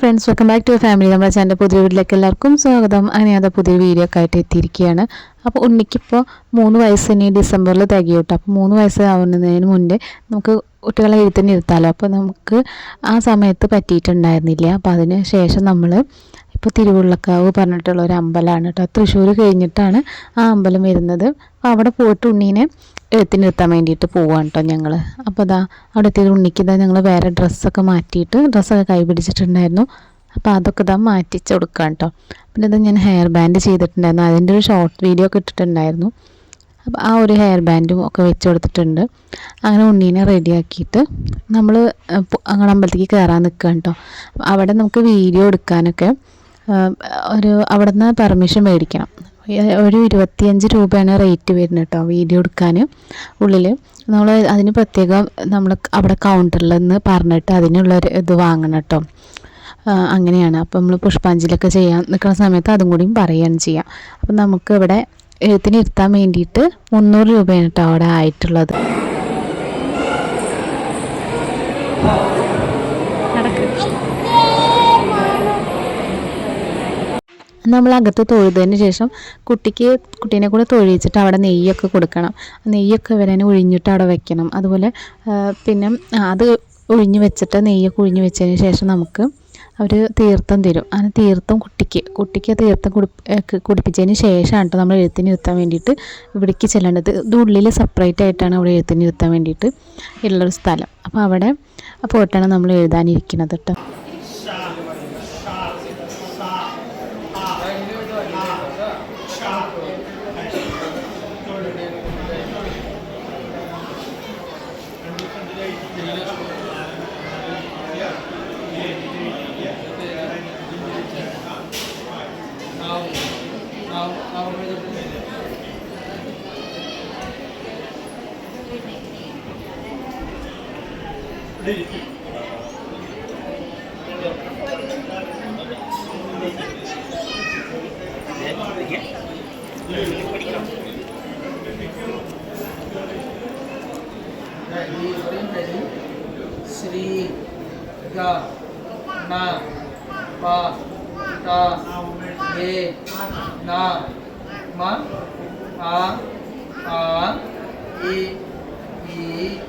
Friends welcome back to family നമ്മുടെ channel പുതിയ വീട്ടിലേക്ക് എല്ലാവർക്കും സ്വാഗതം. അങ്ങനെ അതാ പുതിയ വീഡിയോ ഒക്കെ ആയിട്ട് എത്തിയിരിക്കുകയാണ്. അപ്പോൾ ഉണ്ണിക്കിപ്പോൾ മൂന്ന് വയസ്സ് തന്നെ ഡിസംബറിൽ തികയൂട്ടോ. അപ്പോൾ മൂന്ന് വയസ്സ് ആവുന്നതിന് മുന്നേ നമുക്ക് കുട്ടികളെ എഴുത്തിന് ഇരുത്താമല്ലോ അപ്പോൾ നമുക്ക് ആ സമയത്ത് പറ്റിയിട്ടുണ്ടായിരുന്നില്ല. അപ്പോൾ അതിന് ശേഷം നമ്മൾ ഇപ്പോൾ തിരുവുള്ളക്കാവ് പറഞ്ഞിട്ടുള്ള ഒരു അമ്പലമാണ് കേട്ടോ. തൃശ്ശൂർ കഴിഞ്ഞിട്ടാണ് ആ അമ്പലം വരുന്നത്. അപ്പോൾ അവിടെ പോയിട്ട് ഉണ്ണീനെ എഴുത്തി നിർത്താൻ വേണ്ടിയിട്ട് പോവാണ് കേട്ടോ ഞങ്ങൾ അപ്പോൾ അതാ അവിടെ എത്തിയത് ഉണ്ണിക്ക് ഇതാ ഞങ്ങൾ വേറെ ഡ്രസ്സൊക്കെ മാറ്റിയിട്ട് ഡ്രസ്സൊക്കെ കൈ പിടിച്ചിട്ടുണ്ടായിരുന്നു. അപ്പോൾ അതൊക്കെ ഇതാ മാറ്റിച്ച് കൊടുക്കാം കേട്ടോ. പിന്നെ ഇത് ഞാൻ ഹെയർ ബാൻഡ് ചെയ്തിട്ടുണ്ടായിരുന്നു. അതിന്റെ ഒരു ഷോർട്ട് വീഡിയോ ഒക്കെ ഇട്ടിട്ടുണ്ടായിരുന്നു. അപ്പോൾ ആ ഒരു ഹെയർ ബാൻഡും ഒക്കെ വെച്ച് കൊടുത്തിട്ടുണ്ട്. അങ്ങനെ ഉണ്ണീനെ റെഡിയാക്കിയിട്ട് നമ്മൾ അങ്ങനെ അമ്പലത്തേക്ക് കയറാൻ നിൽക്കുക കേട്ടോ. അവിടെ നമുക്ക് വീഡിയോ എടുക്കാനൊക്കെ ഒരു അവിടെ നിന്ന് പെർമിഷൻ മേടിക്കണം ഒരു ഇരുപത്തിയഞ്ച് രൂപയാണ് റേറ്റ് വരുന്നത് കേട്ടോ വീഡിയോ എടുക്കാൻ ഉള്ളിൽ നമ്മൾ അതിന് പ്രത്യേകം നമ്മൾ അവിടെ കൗണ്ടറിൽ നിന്ന് പറഞ്ഞിട്ട് അതിനുള്ളൊരു ഇത് വാങ്ങണം കേട്ടോ അങ്ങനെയാണ്. അപ്പോൾ നമ്മൾ പുഷ്പാഞ്ജലിയൊക്കെ ചെയ്യാൻ നിൽക്കുന്ന സമയത്ത് അതും കൂടിയും പറയുകയാണ് ചെയ്യാം. അപ്പം നമുക്ക് ഇവിടെ എഴുത്തിനിരുത്താൻ വേണ്ടിയിട്ട് മുന്നൂറ് രൂപയാണ് കേട്ടോ അവിടെ ആയിട്ടുള്ളത്. നമ്മൾ അകത്ത് തൊഴുതതിന് ശേഷം കുട്ടിക്ക് കുട്ടീനെ കൂടെ തൊഴിച്ചിട്ട് അവിടെ നെയ്യൊക്കെ കൊടുക്കണം. നെയ്യൊക്കെ വരാൻ ഒഴിഞ്ഞിട്ട് അവിടെ വെക്കണം. അതുപോലെ പിന്നെ അത് ഒഴിഞ്ഞ് വെച്ചിട്ട് നെയ്യൊക്കെ ഒഴിഞ്ഞ് വെച്ചതിന് ശേഷം നമുക്ക് അവർ തീർത്ഥം തരും. അങ്ങനെ തീർത്ഥം കുട്ടിക്ക് കുട്ടിക്ക് തീർത്ഥം കുടി കുടിപ്പിച്ചതിന് ശേഷമാണ് കേട്ടോ നമ്മൾ എഴുത്തിന് ഇരുത്താൻ വേണ്ടിയിട്ട് ഇവിടേക്ക് ചെല്ലേണ്ടത്. ഇത് ഉള്ളിൽ സെപ്പറേറ്റ് ആയിട്ടാണ് അവിടെ എഴുത്തിന് ഇരുത്താൻ വേണ്ടിയിട്ട് ഉള്ളൊരു സ്ഥലം. അപ്പോൾ അവിടെ പോയിട്ടാണ് നമ്മൾ എഴുതാനിരിക്കുന്നത് കേട്ടോ श्री ग न प ट ए न म आ आ इ ई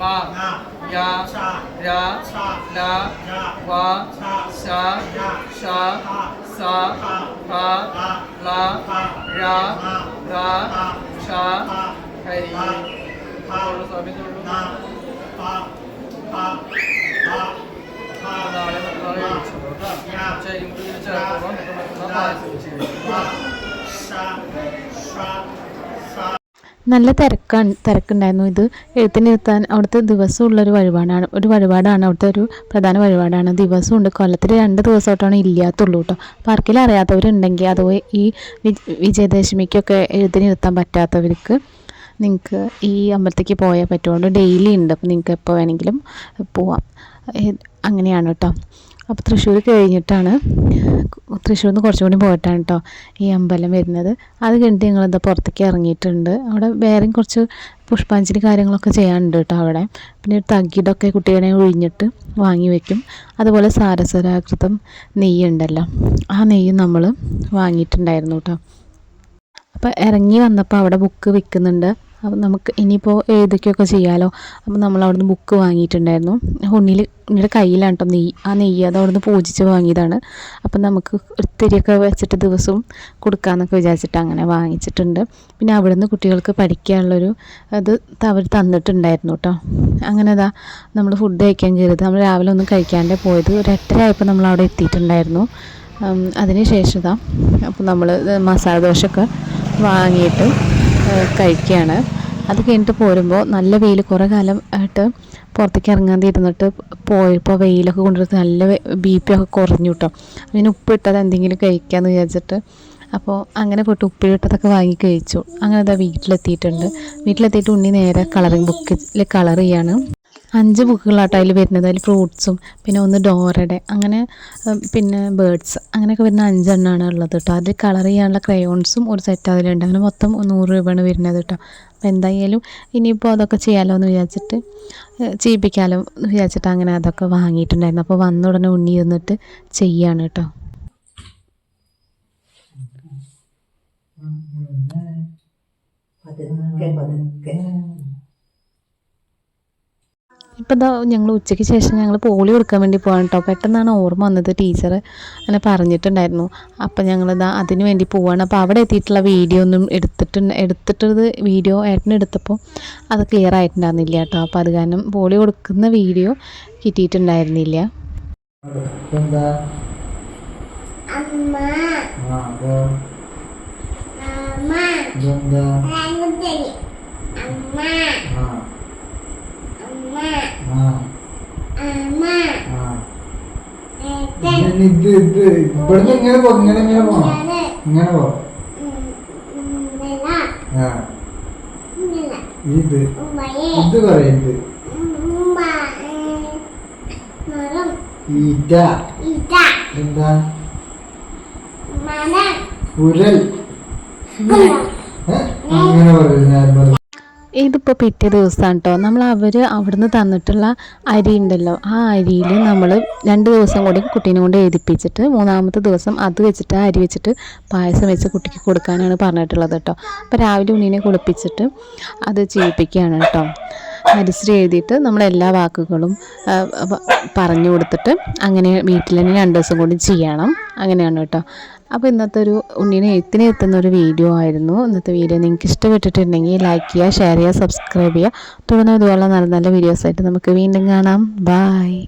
ma ya ra la wa sha sha sa pa la ra ra sha Hari നാളെ മറ്റന്നാളെ ചേരുമ്പോൾ ചേർത്തോളാം മറ്റന്നാൾ പായസം ചെയ്യും നല്ല തിരക്കാണ് തിരക്കുണ്ടായിരുന്നു. ഇത് എഴുത്തിനിരുത്താൻ അവിടുത്തെ ദിവസമുള്ളൊരു വഴിപാടാണ് ഒരു വഴിപാടാണ് അവിടുത്തെ ഒരു പ്രധാന വഴിപാടാണ്. ദിവസമുണ്ട്. കൊല്ലത്തിൽ രണ്ട് ദിവസമായിട്ടാണ് ഇല്ലാത്തുള്ളൂ കേട്ടോ പാർക്കിൽ അറിയാത്തവരുണ്ടെങ്കിൽ അതുപോലെ ഈ വിജ- വിജയദശമിക്കൊക്കെ എഴുത്തിനിരുത്താൻ പറ്റാത്തവർക്ക് നിങ്ങൾക്ക് ഈ അമ്പലത്തേക്ക് പോയാൽ പറ്റുകൊണ്ട് ഡെയിലി ഉണ്ട്. അപ്പോൾ നിങ്ങൾക്ക് എപ്പോൾ വേണമെങ്കിലും പോവാം. അങ്ങനെയാണ് കേട്ടോ അപ്പോൾ തൃശ്ശൂർ കഴിഞ്ഞിട്ടാണ്. തൃശ്ശൂരിൽ നിന്ന് കുറച്ചും കൂടി പോയിട്ടാണ് കേട്ടോ ഈ അമ്പലം വരുന്നത്. അത് കഴിഞ്ഞിട്ട് ഞങ്ങളെന്താ പുറത്തേക്ക് ഇറങ്ങിയിട്ടുണ്ട്. അവിടെ വേറെയും കുറച്ച് പുഷ്പാഞ്ജലി കാര്യങ്ങളൊക്കെ ചെയ്യാനുണ്ട് കേട്ടോ അവിടെ. പിന്നെ ഒരു തകിടൊക്കെ കുട്ടികളെ ഒഴിഞ്ഞിട്ട് വാങ്ങി വെക്കും. അതുപോലെ സാരസ്വരാകൃതം നെയ്യുണ്ടല്ലോ. ആ നെയ്യ് നമ്മൾ വാങ്ങിയിട്ടുണ്ടായിരുന്നു കേട്ടോ അപ്പോൾ ഇറങ്ങി വന്നപ്പോൾ അവിടെ ബുക്ക് വിൽക്കുന്നുണ്ട് അപ്പം നമുക്ക് ഇനിയിപ്പോൾ ഏതൊക്കെയൊക്കെ ചെയ്യാമല്ലോ അപ്പം നമ്മൾ അവിടുന്ന് ബുക്ക് വാങ്ങിയിട്ടുണ്ടായിരുന്നു. ഉണ്ണിയിൽ ഉണ്ണിയുടെ കയ്യിലാണ് കേട്ടോ നെയ്യ് ആ നെയ്യ് അത് അവിടുന്ന് പൂജിച്ച് വാങ്ങിയതാണ്. അപ്പം നമുക്ക് ഒത്തിരിയൊക്കെ വെച്ചിട്ട് ദിവസവും കൊടുക്കാമെന്നൊക്കെ വിചാരിച്ചിട്ട് അങ്ങനെ വാങ്ങിച്ചിട്ടുണ്ട്. പിന്നെ അവിടുന്ന് കുട്ടികൾക്ക് പഠിക്കാനുള്ളൊരു അത് അവർ തന്നിട്ടുണ്ടായിരുന്നു കേട്ടോ അങ്ങനെ അതാ നമ്മൾ ഫുഡ് കഴിക്കാൻ കയറിയത്. നമ്മൾ രാവിലെ ഒന്നും കഴിക്കാണ്ടേ പോയത് ഒരു എട്ടര ആയപ്പോൾ നമ്മൾ അവിടെ എത്തിയിട്ടുണ്ടായിരുന്നു. അതിന് ശേഷം ഇതാ അപ്പോൾ നമ്മൾ മസാല ദോശയൊക്കെ വാങ്ങിയിട്ട് കഴിക്കുകയാണ്. അത് കഴിഞ്ഞിട്ട് പോരുമ്പോൾ നല്ല വെയിൽ കുറേ കാലം ആയിട്ട് പുറത്തേക്ക് ഇറങ്ങാതെ ഇരുന്നിട്ട് പോയപ്പോൾ വെയിലൊക്കെ കൊണ്ടുവരുന്നത് നല്ല ബി പി ഒക്കെ കുറഞ്ഞു കേട്ടോ അതിന് ഉപ്പിട്ടത് എന്തെങ്കിലും കഴിക്കാമെന്ന് വിചാരിച്ചിട്ട്. അപ്പോൾ അങ്ങനെ പോയിട്ട് ഉപ്പിലിട്ടതൊക്കെ വാങ്ങി കഴിച്ചു. അങ്ങനെ അതാ വീട്ടിലെത്തിയിട്ടുണ്ട്. വീട്ടിലെത്തിയിട്ട് ഉണ്ണി നേരെ കളറിങ് ബുക്കിൽ കളർ ചെയ്യാണ്. അഞ്ച് ബുക്കുകളാട്ടോ അതിൽ വരുന്നത്. അതിൽ ഫ്രൂട്ട്സും പിന്നെ ഒന്ന് ഡോറയുടെ അങ്ങനെ പിന്നെ ബേർഡ്സ് അങ്ങനെയൊക്കെ വരുന്ന അഞ്ചെണ്ണമാണ് ഉള്ളത് കേട്ടോ അതിൽ കളർ ചെയ്യാനുള്ള ക്രയോൺസും ഒരു സെറ്റ് അതിലുണ്ട്. അങ്ങനെ മൊത്തം നൂറ് രൂപയാണ് വരുന്നത് കേട്ടോ അപ്പോൾ എന്തായാലും ഇനിയിപ്പോൾ അതൊക്കെ ചെയ്യാമല്ലോ എന്ന് വിചാരിച്ചിട്ട് ചെയ്യിപ്പിക്കാമല്ലോ എന്ന് വിചാരിച്ചിട്ട് അങ്ങനെ അതൊക്കെ വാങ്ങിയിട്ടുണ്ടായിരുന്നു. അപ്പോൾ വന്ന ഉടനെ ഉണ്ണി ഇരുന്നിട്ട് ചെയ്യാണ് കേട്ടോ പതുക്കെ പതുക്കെ ഇപ്പം ഇതാ ഞങ്ങൾ ഉച്ചയ്ക്ക് ശേഷം ഞങ്ങൾ പോളി കൊടുക്കാൻ വേണ്ടി പോകാൻ കേട്ടോ പെട്ടെന്നാണ് ഓർമ്മ വന്നത് ടീച്ചർ അങ്ങനെ പറഞ്ഞിട്ടുണ്ടായിരുന്നു. അപ്പം ഞങ്ങളിതാ അതിന് വേണ്ടി പോവാണ്. അപ്പോൾ അവിടെ എത്തിയിട്ടുള്ള വീഡിയോ ഒന്നും എടുത്തിട്ട് എടുത്തിട്ടത് വീഡിയോ ഏട്ടനെടുത്തപ്പോൾ അത് ക്ലിയർ ആയിട്ടുണ്ടായിരുന്നില്ല കേട്ടോ അപ്പോൾ അത് കാരണം പോളി കൊടുക്കുന്ന വീഡിയോ കിട്ടിയിട്ടുണ്ടായിരുന്നില്ല. എന്താ? അമ്മ. അമ്മ. അമ്മ ആ അമ്മ ആ അമ്മ ആ ഏട്ടൻ ഇത് ഇത് ഇവിടുന്ന് ഇങ്ങനെ പോ ഇങ്ങനെ ഇങ്ങനെ പോണം ഇങ്ങനെ പോ ആ ഇത് പറയുന്നത് എന്താ ഉരൽ? അങ്ങനെ പറയുന്നത് ഞാൻ ഇതിപ്പോൾ പിറ്റേ ദിവസമാണ് കേട്ടോ നമ്മൾ അവർ അവിടുന്ന് തന്നിട്ടുള്ള അരി ഉണ്ടല്ലോ. ആ അരിയിൽ നമ്മൾ രണ്ട് ദിവസം കൂടി കുട്ടീനെ കൊണ്ട് എഴുതിപ്പിച്ചിട്ട് മൂന്നാമത്തെ ദിവസം അത് വെച്ചിട്ട് അരി വെച്ചിട്ട് പായസം വെച്ച് കുട്ടിക്ക് കൊടുക്കാനാണ് പറഞ്ഞിട്ടുള്ളത് കേട്ടോ അപ്പോൾ രാവിലെ ഉണ്ണീനെ കുളിപ്പിച്ചിട്ട് അത് ചെയ്യിപ്പിക്കുകയാണ് കേട്ടോ ഹരിശ്രീ എഴുതിയിട്ട് നമ്മൾ എല്ലാ വാക്കുകളും പറഞ്ഞു കൊടുത്തിട്ട് അങ്ങനെ വീട്ടിൽ തന്നെ രണ്ട് ദിവസം കൂടി ചെയ്യണം. അങ്ങനെയാണ് കേട്ടോ അപ്പോൾ ഇന്നത്തെ ഒരു ഉണ്ണിനെ എഴുത്തിനെ എത്തുന്ന ഒരു വീഡിയോ ആയിരുന്നു. ഇന്നത്തെ വീഡിയോ നിങ്ങൾക്ക് ഇഷ്ടപ്പെട്ടിട്ടുണ്ടെങ്കിൽ ലൈക്ക് ചെയ്യുക ഷെയർ ചെയ്യുക സബ്സ്ക്രൈബ് ചെയ്യുക. തുടർന്ന് ഇതുപോലെ നല്ല നല്ല വീഡിയോസായിട്ട് നമുക്ക് വീണ്ടും കാണാം. ബായ്